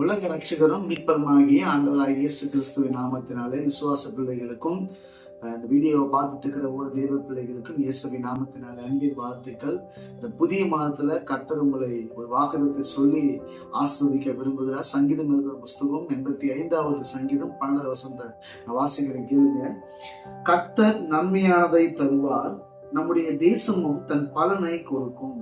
உலக ரட்சகரும் மீட்பருமாகிய ஆண்டவராக இயேசு கிறிஸ்துவின் நாமத்தினாலே விசுவாச பிள்ளைகளுக்கும் இந்த வீடியோவை பார்த்துட்டு இருக்கிற ஒவ்வொரு தெய்வ பிள்ளைகளுக்கும் இயேசுவின் நாமத்தினாலே அன்பின் வாழ்த்துக்கள். இந்த புதிய மாதத்துல கர்த்தர் உங்களை ஒரு வாக்குதத்தை சொல்லி ஆஸ்வதிக்க விரும்புகிறார். சங்கீதம் இருக்கிற புஸ்தகம் எண்பத்தி ஐந்தாவது சங்கீதம் பன்னெண்டு வசந்த நான் வாசிக்கிறேன் கேளுங்க. கர்த்தர் நன்மையானதை தருவார் நம்முடைய தேசமும் தன் பலனை கொடுக்கும்.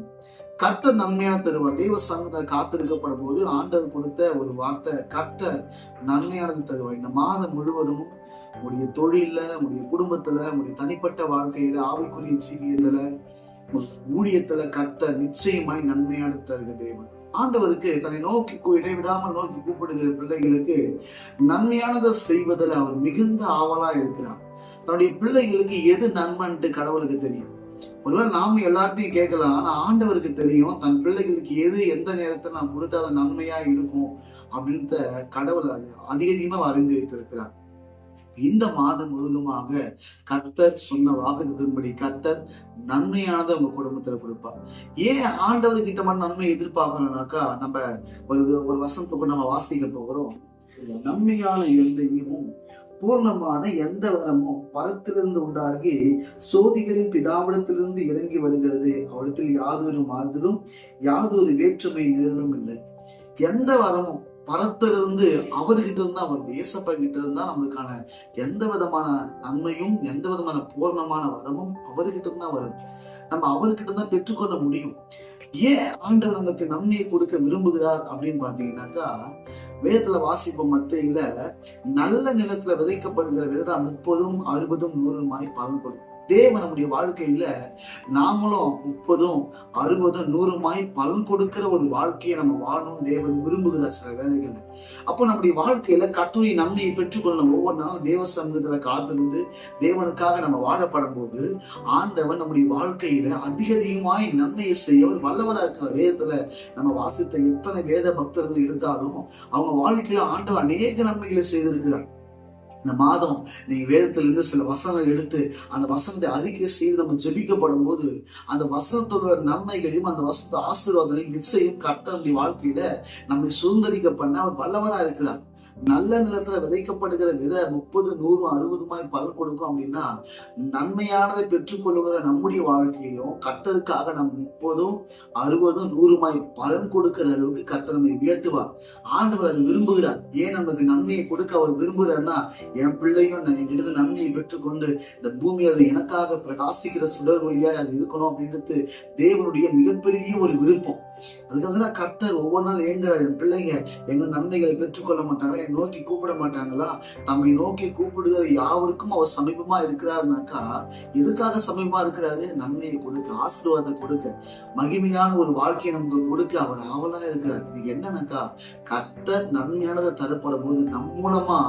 கர்த்தர் நன்மையான தருவார். தெய்வ சங்கத்தை காத்திருக்கப்படும் போது ஆண்டவர் கொடுத்த ஒரு வார்த்தை கர்த்தர் நன்மையானது தருவார். இந்த மாதம் முழுவதும் உங்களுடைய தொழில உங்களுடைய குடும்பத்துல உங்களுடைய தனிப்பட்ட வாழ்க்கையில ஆவிக்குரிய ஜீவியத்துல ஊழியத்துல கர்த்த நிச்சயமாய் நன்மையான தருக தேவன். ஆண்டவருக்கு தன்னை நோக்கி இடைவிடாமல் நோக்கி கூப்பிடுகிற பிள்ளைகளுக்கு நன்மையானதை செய்வதில் அவர் மிகுந்த ஆவலா இருக்கிறார். தன்னுடைய பிள்ளைகளுக்கு எது நன்மைன்ட்டு கடவுளுக்கு தெரியும். ஒருவேளை நாம எல்லாத்தையும் கேட்கலாம் ஆனா ஆண்டவருக்கு தெரியும் தன் பிள்ளைகளுக்கு எது எந்த நேரத்தில் நான் கொடுத்தாத நன்மையா இருக்கும் அப்படின்ற கடவுள் அது அதிக அதிகமா அறிந்து வைத்திருக்கிறார் இந்த மாதம் முழுதுமாக கர்த்தர் சொன்ன வாக்குத்தின்படி கர்த்தர் நன்மையானதை உங்க குடும்பத்துல கொடுப்பார். ஏன் ஆண்டவர்கிட்ட மட்டும் நன்மை எதிர்பார்க்கணும்னாக்கா நம்ம ஒரு ஒரு வசனத்துக்கு நம்ம வாசிக்க போகிறோம் நன்மையான எல்லையும் பூர்ணமான எந்த வரமும் பரத்திலிருந்து உண்டாகி சோதிகளின் பிதாவிடத்திலிருந்து இறங்கி வருகிறது. அவளத்தில் யாதொரு மாறுதலும் யாதொரு வேற்றுமை நிழலும் இல்லை. எந்த வரமும் பரத்திலிருந்து அவர்கிட்ட இருந்தா வருது ஏசப்பா கிட்ட இருந்தா நம்மளுக்கான எந்த விதமான நன்மையும் எந்த விதமான பூர்ணமான வரமும் அவர்கிட்ட இருந்தா வருது. நம்ம அவர்கிட்ட தான் பெற்றுக்கொள்ள முடியும். ஏன் ஆண்டவர் நமக்கு நன்மையை கொடுக்க விரும்புகிறார் அப்படின்னு பாத்தீங்கன்னாக்கா வேதத்துல வாசிப்போம் மத்தியில நல்ல நிலத்துல விதைக்கப்படுகிற விதம் முப்பதும் அறுபதும் நூறுமாய் பலன் கொடுக்கும். தேவன் நம்முடைய வாழ்க்கையில நாமளும் முப்பதும் அறுபதும் நூறுமாய் பலன் கொடுக்கிற ஒரு வாழ்க்கையை நம்ம வாழணும் தேவன் விரும்புகிறார் சில வேலைகள்ல அப்போ நம்முடைய வாழ்க்கையில கட்டுரை நன்மையை பெற்றுக்கொள்ளணும் ஒவ்வொரு நாளும் தேவ சமூகத்துல காத்திருந்து தேவனுக்காக நம்ம வாழப்படும் போது ஆண்டவன் நம்முடைய வாழ்க்கையில அதிக அதிகமாய் நன்மையை செய்ய ஒரு வல்லவராக இருக்கிற வேதத்துல நம்ம வாசித்த எத்தனை வேத பக்தர்கள் எடுத்தாலும் அவங்க வாழ்க்கையில ஆண்டவர் அநேக நன்மைகளை செய்திருக்கிறார். இந்த மாதம் நீங்க வேதத்திலிருந்து சில வசனங்கள் எடுத்து அந்த வசனத்தை அறிக்கை செய்து நம்ம ஜெபிக்கப்படும் போது அந்த வசனத்தோட நன்மைகளையும் அந்த வசனத்தோட ஆசீர்வாதங்களையும் நிச்சயம் கர்த்தருடைய வாழ்க்கையில நம்மை சுதந்திரிக்க பண்ண அவர் வல்லவராக இருக்கிறார். நல்ல நிலத்துல விதைக்கப்படுகிற விதை முப்பது நூறு அறுபது மாதிரி பலன் கொடுக்கும் அப்படின்னா நன்மையானதை பெற்றுக்கொள்ளுகிற நம்முடைய வாழ்க்கையிலும் கத்தருக்காக நம்ம முப்பதும் அறுபதும் நூறுமாய் பலன் கொடுக்கிற அளவுக்கு கத்தர் நம்மை உயர்த்துவார். ஆண்டவர் அதை விரும்புகிறார். ஏன் நமக்கு நன்மையை கொடுக்க அவர் விரும்புகிறார்னா என் பிள்ளையும் நான் என்கிட்ட நன்மையை பெற்றுக்கொண்டு இந்த பூமி அது எனக்காக பிரகாசிக்கிற சுடர் ஒளியாய் அது இருக்கணும் அப்படின்றது தேவனுடைய மிகப்பெரிய ஒரு விருப்பம். அதுக்காக தான் கர்த்தர் ஒவ்வொரு நாள் ஏங்குறாரு. என் பிள்ளைங்க எங்க நன்மைகளை பெற்றுக்கொள்ள மாட்டாங்களா? என் நோக்கி கூப்பிட மாட்டாங்களா? தம்மை நோக்கி கூப்பிடுகிற யாவருக்கும் அவர் சமீபமா இருக்கிறாருனாக்கா எதுக்காக சமீபமா இருக்கிறாரு? நன்மையை கொடுக்க ஆசீர்வாதத்தை கொடுக்க மகிமையான ஒரு வாழ்க்கையை நமக்கு கொடுக்க அவர் ஆவலா இருக்கிறார். இன்னைக்கு என்னன்னாக்கா கர்த்தர் நன்மையானதை தரப்படும் போது நம் மூலமா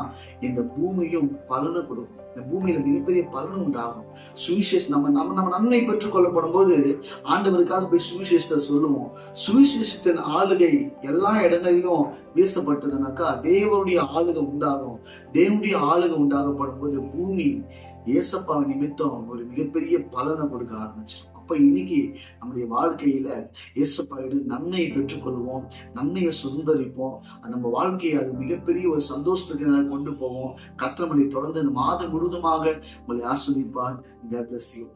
இந்த பூமியும் பலனை கொடுக்கும். இந்த பூமியில மிகப்பெரிய பலன் உண்டாகும். சுவிசேஷ் நம்ம நம்ம நம்ம நன்மை பெற்றுக் கொள்ளப்படும் போது ஆண்டவருக்காக போய் சுவிசேஷத்தை சொல்லுவோம். சுவிசேஷத்தின் ஆளுகை எல்லா இடங்களிலும் வீசப்பட்டதுனாக்கா தேவனுடைய ஆளுகை உண்டாகும். தேவனுடைய ஆளுகை உண்டாகப்படும் போது பூமி ஏசப்பாவை நிமித்தம் ஒரு மிகப்பெரிய பலனை கொடுக்க ஆரம்பிச்சிருக்கும். அப்ப இன்னைக்கு நம்முடைய வாழ்க்கையில ஏசப்பாவிட நன்மையை பெற்றுக்கொள்வோம் நன்மையை சுதந்திரிப்போம் நம்ம வாழ்க்கையை அது மிகப்பெரிய ஒரு சந்தோஷத்துக்கு கொண்டு போவோம். கத்திரமலை தொடர்ந்து மாதம் முழுவதுமாக உங்களை ஆஸ்வதிப்பார் God bless you.